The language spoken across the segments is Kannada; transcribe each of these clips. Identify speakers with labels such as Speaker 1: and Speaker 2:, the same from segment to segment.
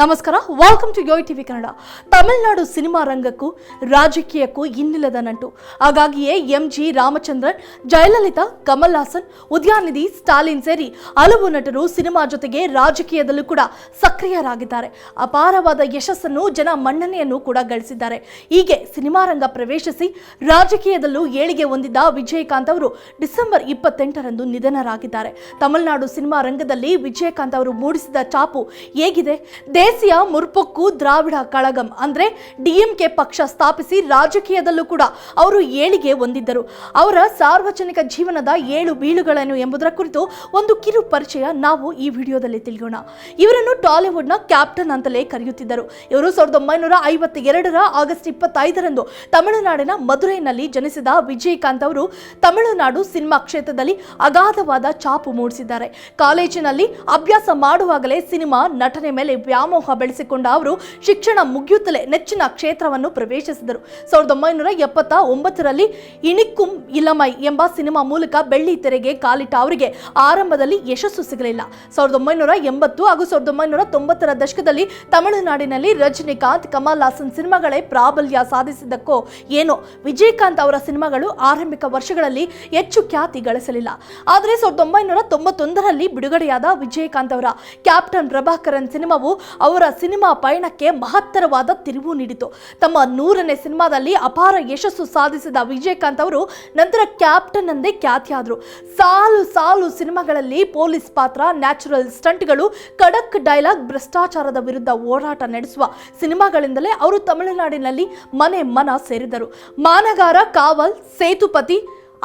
Speaker 1: ನಮಸ್ಕಾರ welcome to Yoyo TV Kannada Tamil Nadu cinema ರಂಗಕ್ಕೂ, ರಾಜಕೀಯಕ್ಕೂ ಇನ್ನಿಲ್ಲದ ನಂಟು. ಹಾಗಾಗಿಯೇ ಎಂ ಜಿ ರಾಮಚಂದ್ರನ್, ಜಯಲಲಿತಾ ಕಮಲ್ ಹಾಸನ್ ಉದಯಾನಿಧಿ, ಸ್ಟಾಲಿನ್ ಸೇರಿ ಹಲವು ನಟರು ಸಿನಿಮಾ ಜೊತೆಗೆ ರಾಜಕೀಯದಲ್ಲೂ ಕೂಡ ಸಕ್ರಿಯರಾಗಿದ್ದಾರೆ. ಅಪಾರವಾದ ಯಶಸ್ಸನ್ನು ಜನ ಮನ್ನಣೆಯನ್ನು ಕೂಡ ಗಳಿಸಿದ್ದಾರೆ. ಹೀಗೆ ಸಿನಿಮಾ ರಂಗ ಪ್ರವೇಶಿಸಿ ರಾಜಕೀಯದಲ್ಲೂ ಏಳಿಗೆ ಹೊಂದಿದ್ದ ವಿಜಯಕಾಂತ್ ಅವರು ಡಿಸೆಂಬರ್ ಇಪ್ಪತ್ತೆಂಟರಂದು ನಿಧನರಾಗಿದ್ದಾರೆ. ತಮಿಳುನಾಡು ಸಿನಿಮಾ ರಂಗದಲ್ಲಿ ವಿಜಯಕಾಂತ್ ಅವರು ಮೂಡಿಸಿದ ಚಾಪು ಹೇಗಿದೆ? ದೇಸಿಯ ಮುರ್ಪೊಕ್ಕು ದ್ರಾವಿಡ ಕಳಗಂ ಅಂದ್ರೆ ಡಿಎಂಕೆ ಪಕ್ಷ ಸ್ಥಾಪಿಸಿ ರಾಜಕೀಯದಲ್ಲೂ ಕೂಡ ಅವರು ಏಳಿಗೆ ಹೊಂದಿದ್ದರು. ಅವರ ಸಾರ್ವಜನಿಕ ಜೀವನದ ಏಳು ಬೀಳುಗಳನ್ನು ಎಂಬುದರ ಕುರಿತು ಒಂದು ಕಿರು ಪರಿಚಯ ನಾವು ಈ ವಿಡಿಯೋದಲ್ಲಿ ತಿಳಿಯೋಣ. ಇವರನ್ನು ಟಾಲಿವುಡ್ನ ಕ್ಯಾಪ್ಟನ್ ಅಂತಲೇ ಕರೆಯುತ್ತಿದ್ದರು. ಇವರು ಸಾವಿರದ ಒಂಬೈನೂರ ಐವತ್ತ ಎರಡರ ಆಗಸ್ಟ್ ಇಪ್ಪತ್ತೈದರಂದು ತಮಿಳುನಾಡಿನ ಮಧುರೈನಲ್ಲಿ ಜನಿಸಿದ ವಿಜಯಕಾಂತ್ ಅವರು ತಮಿಳುನಾಡು ಸಿನಿಮಾ ಕ್ಷೇತ್ರದಲ್ಲಿ ಅಗಾಧವಾದ ಚಾಪು ಮೂಡಿಸಿದ್ದಾರೆ. ಕಾಲೇಜಿನಲ್ಲಿ ಅಭ್ಯಾಸ ಮಾಡುವಾಗಲೇ ಸಿನಿಮಾ ನಟನೆ ಮೇಲೆ ವ್ಯಾಮೋಹ ಬೆಳೆಸಿಕೊಂಡ ಅವರು ಶಿಕ್ಷಣ ಮುಗಿಯುತ್ತಲೇ ನೆಚ್ಚಿನ ಕ್ಷೇತ್ರವನ್ನು ಪ್ರವೇಶಿಸಿದರು. ಸಾವಿರದ ಒಂಬೈನೂರ ಎಪ್ಪತ್ತ ಒಂಬತ್ತರಲ್ಲಿ ಇಣಿಕುಂ ಇಲಮೈ ಎಂಬ ಸಿನಿಮಾ ಮೂಲಕ ಬೆಳ್ಳಿ ತೆರೆಗೆ ಕಾಲಿಟ್ಟ ಅವರಿಗೆ ಆರಂಭದಲ್ಲಿ ಯಶಸ್ಸು ಸಿಗಲಿಲ್ಲ. ಸಾವಿರದ ಒಂಬೈನೂರ ಎಂಬತ್ತು ಹಾಗೂ ಸಾವಿರದ ಒಂಬೈನೂರ ತೊಂಬತ್ತರ ದಶಕದಲ್ಲಿ ತಮಿಳುನಾಡಿನಲ್ಲಿ ರಜನಿಕಾಂತ್, ಕಮಲ್ ಹಾಸನ್ ಸಿನಿಮಾಗಳೇ ಪ್ರಾಬಲ್ಯ ಸಾಧಿಸಿದ್ದಕ್ಕೋ ಏನೋ ವಿಜಯಕಾಂತ್ ಅವರ ಸಿನಿಮಾಗಳು ಆರಂಭಿಕ ವರ್ಷಗಳಲ್ಲಿ ಹೆಚ್ಚು ಖ್ಯಾತಿ ಗಳಿಸಲಿಲ್ಲ. ಆದರೆ ಸಾವಿರದ ಒಂಬೈನೂರ ತೊಂಬತ್ತೊಂದರಲ್ಲಿ ಬಿಡುಗಡೆಯಾದ ವಿಜಯಕಾಂತ್ ಅವರ ಕ್ಯಾಪ್ಟನ್ ಪ್ರಭಾಕರನ್ ಸಿನಿಮಾವು ಅವರ ಸಿನಿಮಾ ಪಯಣಕ್ಕೆ ಮಹತ್ತರವಾದ ತಿರುವು ನೀಡಿತು. ತಮ್ಮ ನೂರನೇ ಸಿನಿಮಾದಲ್ಲಿ ಅಪಾರ ಯಶಸ್ಸು ಸಾಧಿಸಿದ ವಿಜಯಕಾಂತ್ ಅವರು ನಂತರ ಕ್ಯಾಪ್ಟನ್ ಎಂದೇ ಖ್ಯಾತಿಯಾದರು. ಸಾಲು ಸಾಲು ಸಿನಿಮಾಗಳಲ್ಲಿ ಪೊಲೀಸ್ ಪಾತ್ರ, ನ್ಯಾಚುರಲ್ ಸ್ಟಂಟ್ಗಳು, ಖಡಕ್ ಡೈಲಾಗ್, ಭ್ರಷ್ಟಾಚಾರದ ವಿರುದ್ಧ ಹೋರಾಟ ನಡೆಸುವ ಸಿನಿಮಾಗಳಿಂದಲೇ ಅವರು ತಮಿಳುನಾಡಿನಲ್ಲಿ ಮನೆ ಮನ ಸೇರಿದರು. ಮಾನಗಾರ, ಕಾವಲ್, ಸೇತುಪತಿ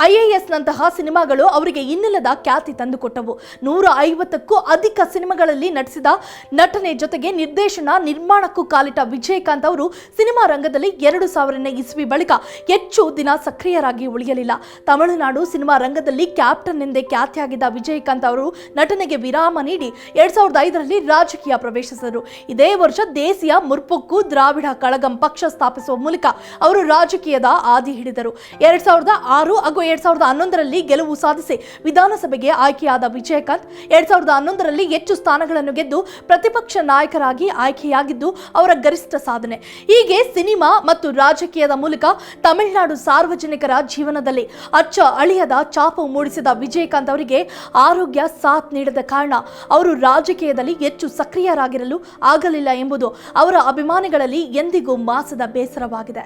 Speaker 1: ಐ ಎ ಎಸ್ನಂತಹ ಸಿನಿಮಾಗಳು ಅವರಿಗೆ ಇನ್ನಿಲ್ಲದ ಖ್ಯಾತಿ ತಂದುಕೊಟ್ಟವು. ನೂರ ಐವತ್ತಕ್ಕೂ ಅಧಿಕ ಸಿನಿಮಾಗಳಲ್ಲಿ ನಟಿಸಿದ ನಟನೆ ಜೊತೆಗೆ ನಿರ್ದೇಶನ, ನಿರ್ಮಾಣಕ್ಕೂ ಕಾಲಿಟ್ಟ ವಿಜಯಕಾಂತ್ ಅವರು ಸಿನಿಮಾ ರಂಗದಲ್ಲಿ ಎರಡು ಸಾವಿರನೇ ಇಸ್ವಿ ಬಳಿಕ ಹೆಚ್ಚು ದಿನ ಸಕ್ರಿಯರಾಗಿ ಉಳಿಯಲಿಲ್ಲ. ತಮಿಳುನಾಡು ಸಿನಿಮಾ ರಂಗದಲ್ಲಿ ಕ್ಯಾಪ್ಟನ್ ಎಂದೇ ಖ್ಯಾತಿಯಾಗಿದ್ದ ವಿಜಯಕಾಂತ್ ಅವರು ನಟನೆಗೆ ವಿರಾಮ ನೀಡಿ ಎರಡ್ ಸಾವಿರದ ಐದರಲ್ಲಿ ರಾಜಕೀಯ ಪ್ರವೇಶಿಸಿದರು. ಇದೇ ವರ್ಷ ದೇಸಿಯ ಮುರ್ಪೊಕ್ಕು ದ್ರಾವಿಡ ಕಳಗಂ ಪಕ್ಷ ಸ್ಥಾಪಿಸುವ ಮೂಲಕ ಅವರು ರಾಜಕೀಯದ ಆದಿ ಹಿಡಿದರು. ಎರಡ್ ಸಾವಿರದ ಆರು ಹಾಗೂ ಎರಡ್ ಸಾವಿರದ ಹನ್ನೊಂದರಲ್ಲಿ ಗೆಲುವು ಸಾಧಿಸಿ ವಿಧಾನಸಭೆಗೆ ಆಯ್ಕೆಯಾದ ವಿಜಯಕಾಂತ್ ಎರಡ್ ಸಾವಿರದ ಹನ್ನೊಂದರಲ್ಲಿ ಹೆಚ್ಚು ಸ್ಥಾನಗಳನ್ನು ಗೆದ್ದು ಪ್ರತಿಪಕ್ಷ ನಾಯಕರಾಗಿ ಆಯ್ಕೆಯಾಗಿದ್ದು ಅವರ ಗರಿಷ್ಠ ಸಾಧನೆ. ಹೀಗೆ ಸಿನಿಮಾ ಮತ್ತು ರಾಜಕೀಯದ ಮೂಲಕ ತಮಿಳುನಾಡು ಸಾರ್ವಜನಿಕರ ಜೀವನದಲ್ಲಿ ಅಚ್ಚ ಅಳಿಯದ ಚಾಪು ಮೂಡಿಸಿದ ವಿಜಯಕಾಂತ್ ಅವರಿಗೆ ಆರೋಗ್ಯ ಸಾಥ್ ನೀಡದ ಕಾರಣ ಅವರು ರಾಜಕೀಯದಲ್ಲಿ ಹೆಚ್ಚು ಸಕ್ರಿಯರಾಗಿರಲು ಆಗಲಿಲ್ಲ ಎಂಬುದು ಅವರ ಅಭಿಮಾನಿಗಳಲ್ಲಿ ಎಂದಿಗೂ ಮಾಸದ ಬೇಸರವಾಗಿದೆ.